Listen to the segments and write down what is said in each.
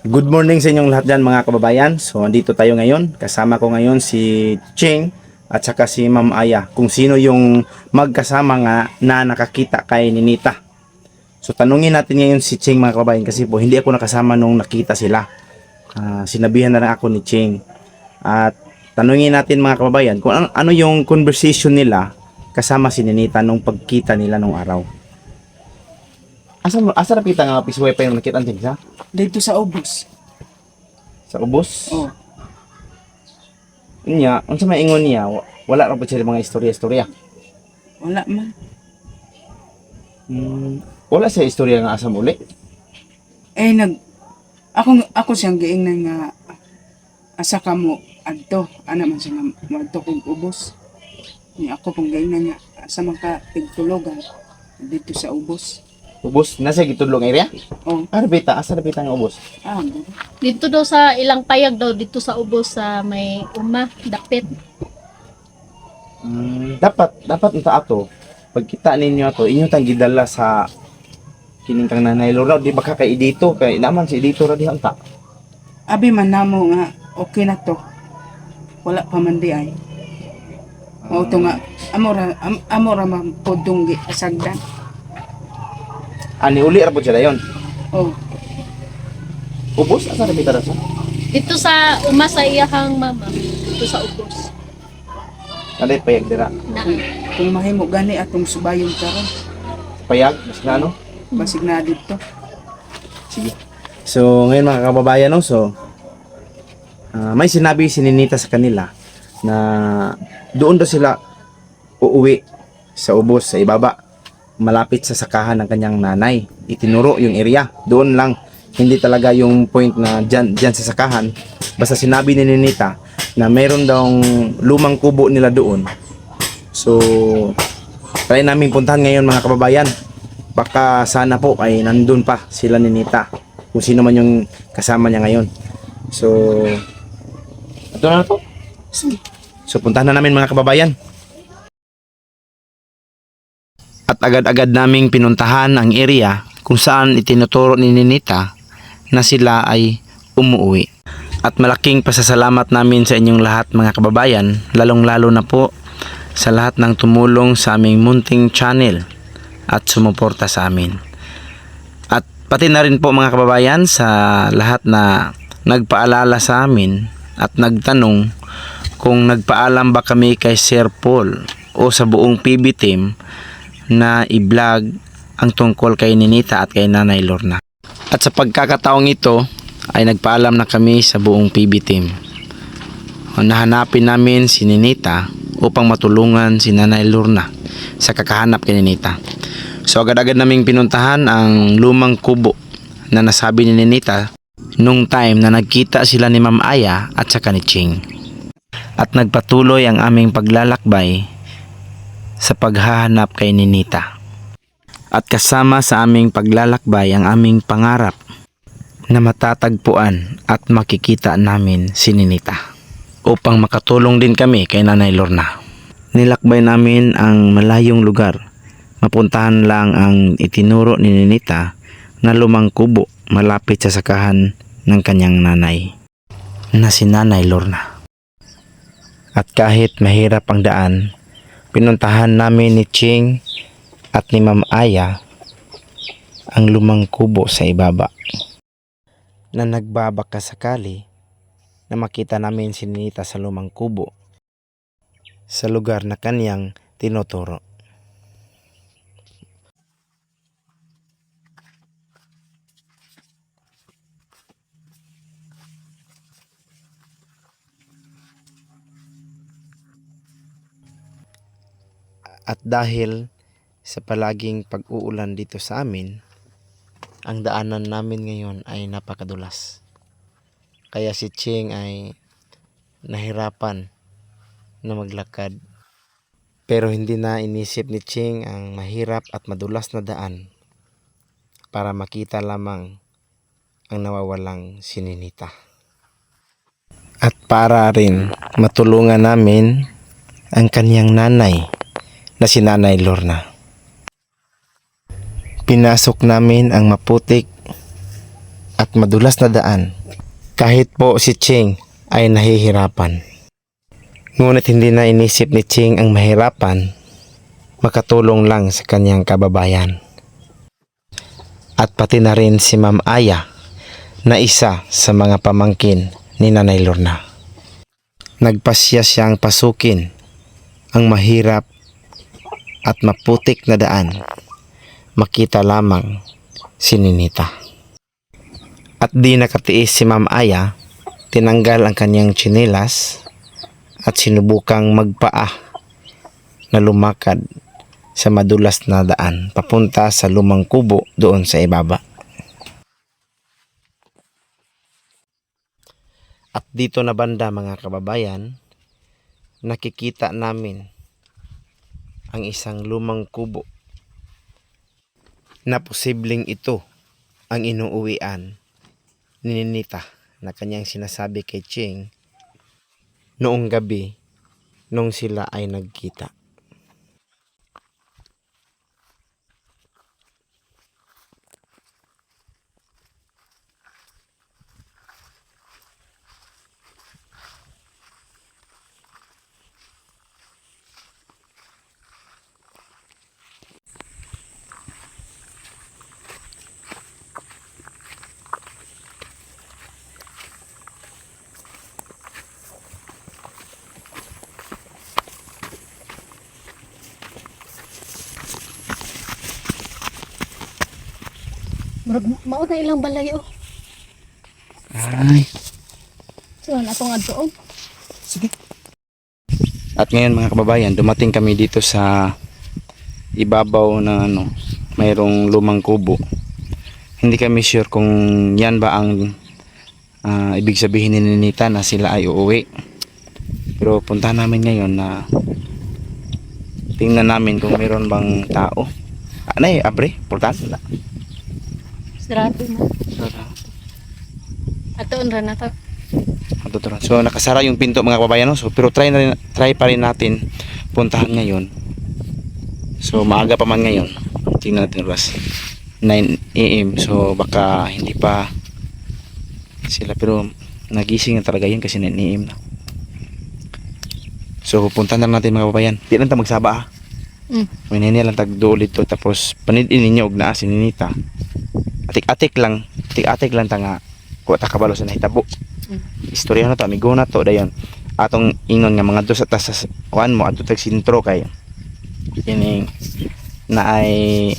Good morning sa inyong lahat dyan mga kababayan. So, andito tayo ngayon. Kasama ko ngayon si Ching at saka si Ma'am Aya. Kung sino yung magkasama nga na nakakita kay Ninita. So, tanungin natin ngayon si Ching mga kababayan kasi po hindi ako nakasama nung nakita sila. Ah, sinabihan na lang ako ni Ching. At tanungin natin mga kababayan kung ano yung conversation nila kasama si Ninita nung pagkita nila nung araw. Asa asa ra kita nga pisuway pa yung nakita anting sa Dito sa ubos. sa ubos? Oh. Nya, unsa may ingon niya, wa- wala ra ba siya mga istorya-istorya. Wala man. Hmm, wala siya istorya nga asa muli. Eh nag ako ako siyang giingnan nga asa ka mo adto ana man siya moadto kog ubos. Ni ako pong giingnan nga asa man ka tigtulogan dito sa ubos. Ubos na siya gitudlong area. Oh, Arbita, asa arbita nga ubos? ah. Dito daw sa ilang payag daw dito sa ubos sa may uma, dapit. Hmm, dapat dapat unta ato pagkita ninyo ato inyo tang gidala sa kining kang nanay Lola di ba ka kay dito kay naman si dito ra diha unta. Abi man namo nga okay na to. Wala pa man di ay. Mao to nga amora am, amora man podong gi asagdan. Ani uli ra pud sila yon. Oh, Ubos asa arbita ra sa? Dito sa uma sa iyahang mama, dito sa ubos. Naday payag dira. Na, kung mahimo gani atong subayon karon, Payag mas nga no? basig na dito. Sige. So, ngayon mga kababayan, no, so, ah, may sinabi si Ninita sa kanila na doon daw sila uuwi sa ubos, sa ibaba, malapit sa sakahan ng kanyang nanay. Itinuro yung area. Doon lang, hindi talaga yung point na dyan, dyan sa sakahan. Basta sinabi ni Ninita na meron daw lumang kubo nila doon. So, try namin puntahan ngayon mga kababayan baka sana po ay nandun pa sila ni Nita kung sino man yung kasama niya ngayon so ito na po so puntahan na namin mga kababayan at agad-agad naming pinuntahan ang area kung saan itinuturo ni Ninita na sila ay umuwi at malaking pasasalamat namin sa inyong lahat mga kababayan lalong lalo na po sa lahat ng tumulong sa aming munting channel at sumuporta sa amin. At pati na rin po mga kababayan sa lahat na nagpaalala sa amin at nagtanong kung nagpaalam ba kami kay Sir Paul o sa buong PB team na i-vlog ang tungkol kay Ninita at kay Nanay Lorna. At sa pagkakataong ito ay nagpaalam na kami sa buong PB team. Nahanapin namin si Ninita upang matulungan si Nanay Lorna sa kakahanap kay Ninita. So agad-agad naming pinuntahan ang lumang kubo na nasabi ni Ninita nung time na nagkita sila ni Ma'am Aya at saka ni. At nagpatuloy ang aming paglalakbay sa paghahanap kay Ninita. At kasama sa aming paglalakbay ang aming pangarap na matatagpuan at makikita namin si Ninita upang makatulong din kami kay Nanay Lorna. Nilakbay namin ang malayong lugar mapuntahan lang ang itinuro ni Ninita na lumang kubo malapit sa sakahan ng kanyang nanay na si Nanay Lorna. At kahit mahirap ang daan, pinuntahan namin ni Ching at ni Ma'am Aya ang lumang kubo sa ibaba na nagbabaka sakali na makita namin si Ninita sa lumang kubo sa lugar na kanyang tinuturo. At dahil sa palaging pag-uulan dito sa amin, ang daanan namin ngayon ay napakadulas. Kaya si Ching ay nahirapan na maglakad. Pero hindi na inisip ni Ching ang mahirap at madulas na daan para makita lamang ang nawawalang sininita. At para rin matulungan namin ang kanyang nanay na si Nanay Lorna. Pinasok namin ang maputik at madulas na daan. Kahit po si Ching ay nahihirapan. Ngunit hindi na inisip ni Ching ang mahirapan, makatulong lang sa kanyang kababayan. At pati na rin si Ma'am Aya na isa sa mga pamangkin ni Nanay Lorna. Nagpasya siyang pasukin ang mahirap at maputik na daan. Makita lamang si Ninita. At di nakatiis si Ma'am Aya, tinanggal ang kanyang tsinelas at sinubukang magpaa na lumakad sa madulas na daan papunta sa lumang kubo doon sa ibaba. At dito na banda mga kababayan, nakikita namin ang isang lumang kubo na posibleng ito ang inuuwian ni Ninita na kanyang sinasabi kay Ching noong gabi nung sila ay nagkita. Murag mao na ilang balay oh. Ay. So na tong adto oh. At ngayon mga kababayan, dumating kami dito sa ibabaw na ano, mayroong lumang kubo. Hindi kami sure kung yan ba ang ah, ibig sabihin ni Ninita na sila ay uuwi. Pero punta namin ngayon na tingnan namin kung mayroon bang tao. Ano eh, abre? Portal? Wala. Sarado na. Ato ra na to. Ang totoo. So nakasara yung pinto mga kababayan no? So pero try na rin, try pa rin natin puntahan ngayon. So maaga pa man ngayon. Tingnan natin oras. 9 AM. So baka hindi pa sila pero nagising na talaga yun kasi 9 AM na. So puntahan na natin mga kababayan. Di lang ta magsaba ha. Mm. May lang tagdo dito tapos panidin ninyo og naa si Ninita. Atik-atik lang, atik-atik lang ta nga kuha ta kabalo sa nahitabo. Istorya na to amigo na to dayon. Atong ingon nga mga dos at sa kuan mo adto tag sintro kay. Kining na ay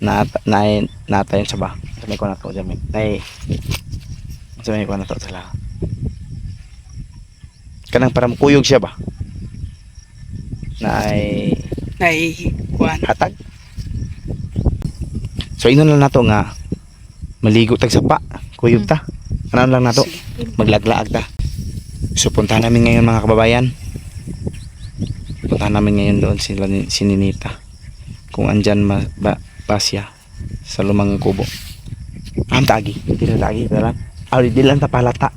na na ay natayon sa ba? Sa may kuan na to dami na ay sa may kuan na to sala kanang para kuyog siya ba na ay Nay, kuan. hatag. So inon lang nato nga maligo tag sapa kuyog ta. Ano lang nato? Maglaglaag ta. So puntahan namin ngayon mga kababayan. Puntahan namin ngayon doon sila ni, si Ninita. Kung andyan ma, ba, ba siya sa lumang kubo. Ang tagi. Di lang tagi di lang ah di lang ta palata.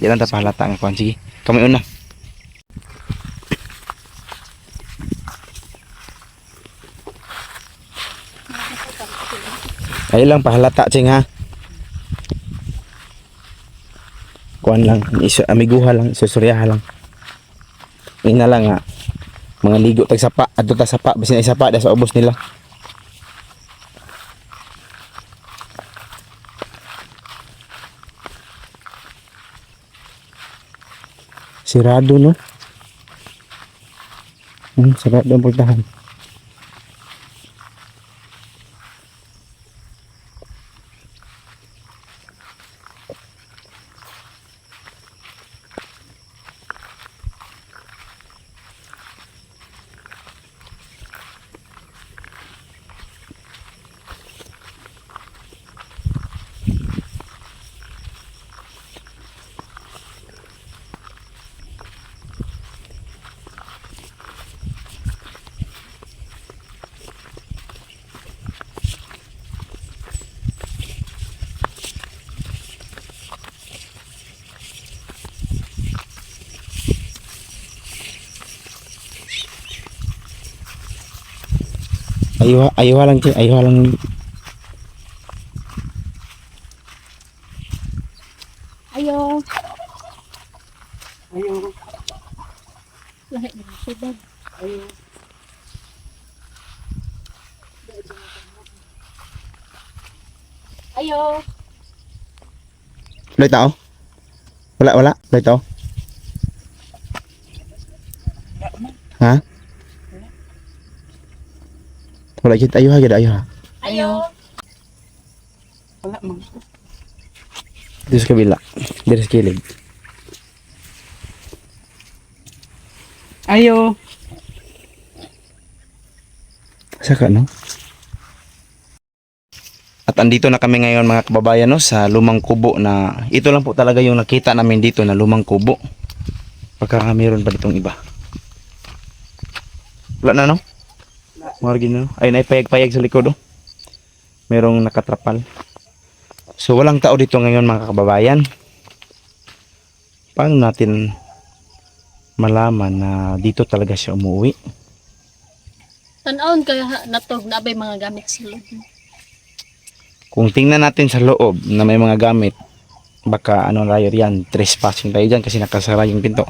Di lang ta palata nga kuan. Sige kami una ay lang pahalata ching ha? Kuan lang iso amiguha lang isusuriyaha lang. Ina lang nga mga ligo tag sapa adto ta sapa bisin ay sapa da sa ubos nila. Sirado no? Hmm, sarap ang pagtahan Ayuha, ayuha lang, Chi. Ayuha lang. Ayo. Ayo. Lahi na sibag. Ayo. Ayo. Loy tao? Wala, wala. Loy tao? Ha? Wala kita ayo ha, gid ayo ha. Ayo. Wala man. Dito sa kabila. Dito sa kilid. Ayo. Saka no? At andito na kami ngayon mga kababayan no, sa lumang kubo na ito lang po talaga yung nakita namin dito na lumang kubo. Pagka meron pa ditong iba. Wala na no? Mga no? Ay naipayag-payag sa likod oh. Merong nakatrapal. So walang tao dito ngayon mga kababayan. Paano natin malaman na dito talaga siya umuwi? Tanawon kaya natog na bay mga gamit sa loob. Kung tingnan natin sa loob na may mga gamit, baka ano tayo yan, trespassing tayo dyan kasi nakasara yung pinto.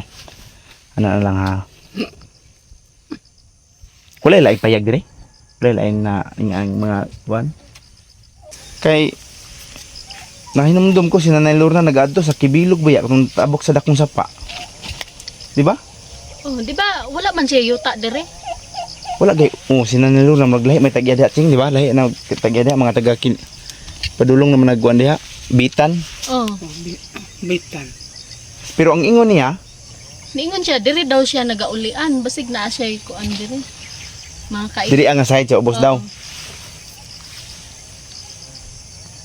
Ano na lang ha. Wala laing payag dire. Wala laing na ang mga buwan. Kay nahinumdum ko si Nanay Lorna nag-adto sa kibilog ba kung tabok sa dakong sapa. Di ba? Oh, di ba wala man siya yuta dire? Wala gay. Oh, si Nanay Lorna maglahi may tagyada ting, di ba? Lahi na tagyada mga taga kin padulong naman nagkuan diha, bitan. Oh, bi- bitan. Pero ang ingon niya, niingon siya dire daw siya nagaulian basig naa siya kuan dire. Mga kait. Diri ang side sa ubos Oo. daw.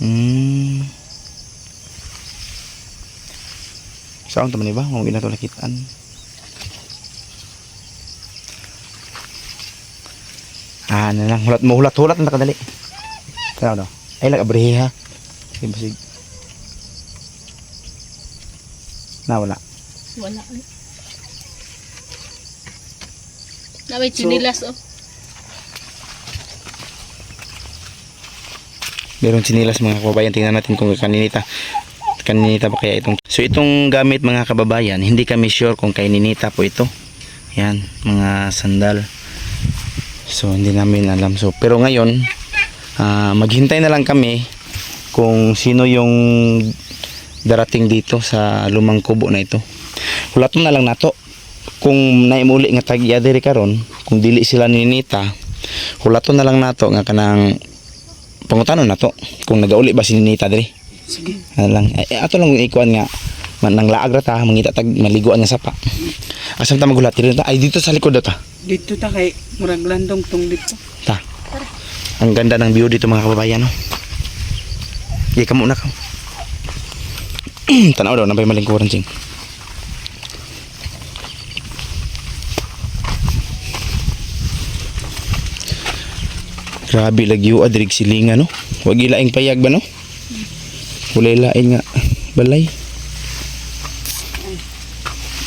Hmm. Saan taman ni ba? Mo gina to nakitaan. Ah, na lang hulat mo hulat hulat na kadali. Kaya daw. Ay lag abrihe ha. Sige basig. Na wala. Wala. Na may chinilas oh. Meron sinilas mga kababayan. Tingnan natin kung kaninita. Kaninita ba kaya itong... So itong gamit mga kababayan, hindi kami sure kung kay Ninita po ito. Yan, mga sandal. So hindi namin alam. So pero ngayon, ah, maghintay na lang kami kung sino yung darating dito sa lumang kubo na ito. Hulaton na lang nato. Kung naimuli nga tagya diri karon, kung dili sila ni Ninita, hulaton na lang nato nga kanang pangutanon na to. Kung nagauli ba si Ninita diri? Sige. ano lang. Eh, ato lang ikuan nga man nang laag ra ta mangita tag maliguan nga sapa. Asam ta magulat diri ta. Ay dito sa likod ta. Dito ta kay murag landong tong dito. ta. Ang ganda ng view dito mga kababayan no? Ye kamo na ka. Tanaw daw nabay malingkuran sing Grabe lagi yung adrig silinga no. Wag ilaing payag ba no? Walay lain nga balay.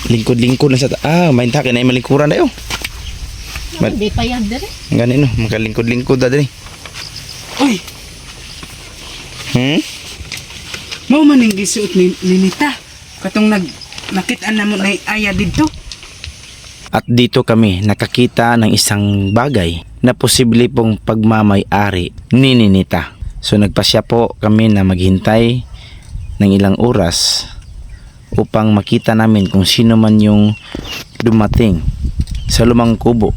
Lingkod-lingkod na sa ta- ah, main ta na malingkuran dayo. Ba- Di pa yan dire. Gani no, makalingkod-lingkod da diri. Uy, Hmm? mao man ning gisuot ni Ninita. Katong nag nakita na mo na aya dito. At dito kami nakakita ng isang bagay na posible pong pagmamay-ari ni Ninita. So nagpasya po kami na maghintay ng ilang oras upang makita namin kung sino man yung dumating sa lumang kubo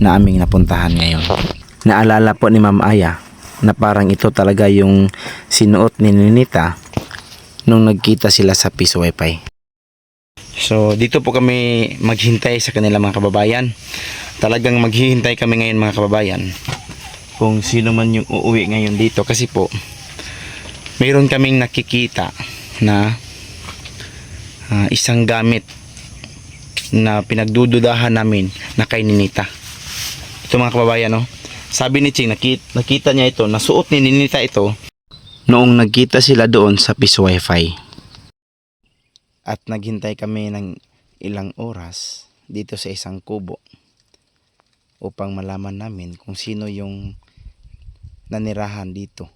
na aming napuntahan ngayon. Naalala po ni Ma'am Aya na parang ito talaga yung sinuot ni Ninita nung nagkita sila sa Peace Wi-Fi. So dito po kami maghintay sa kanila mga kababayan. Talagang maghihintay kami ngayon mga kababayan kung sino man yung uuwi ngayon dito kasi po mayroon kaming nakikita na ah, isang gamit na pinagdududahan namin na kay Ninita. Ito mga kababayan no. Sabi ni Ching nakita, nakita niya ito, nasuot ni Ninita ito noong nagkita sila doon sa Peace Wi-Fi at naghintay kami ng ilang oras dito sa isang kubo upang malaman namin kung sino yung nanirahan dito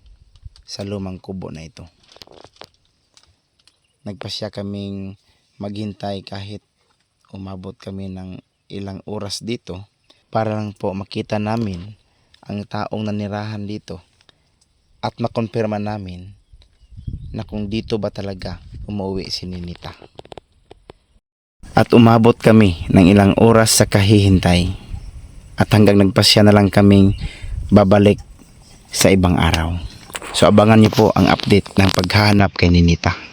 sa lumang kubo na ito. nagpasya kaming maghintay kahit umabot kami ng ilang oras dito para lang po makita namin ang taong nanirahan dito at makonfirma namin na kung dito ba talaga umuwi si Ninita. At umabot kami ng ilang oras sa kahihintay at hanggang nagpasya na lang kaming babalik sa ibang araw. So abangan niyo po ang update ng paghahanap kay Ninita.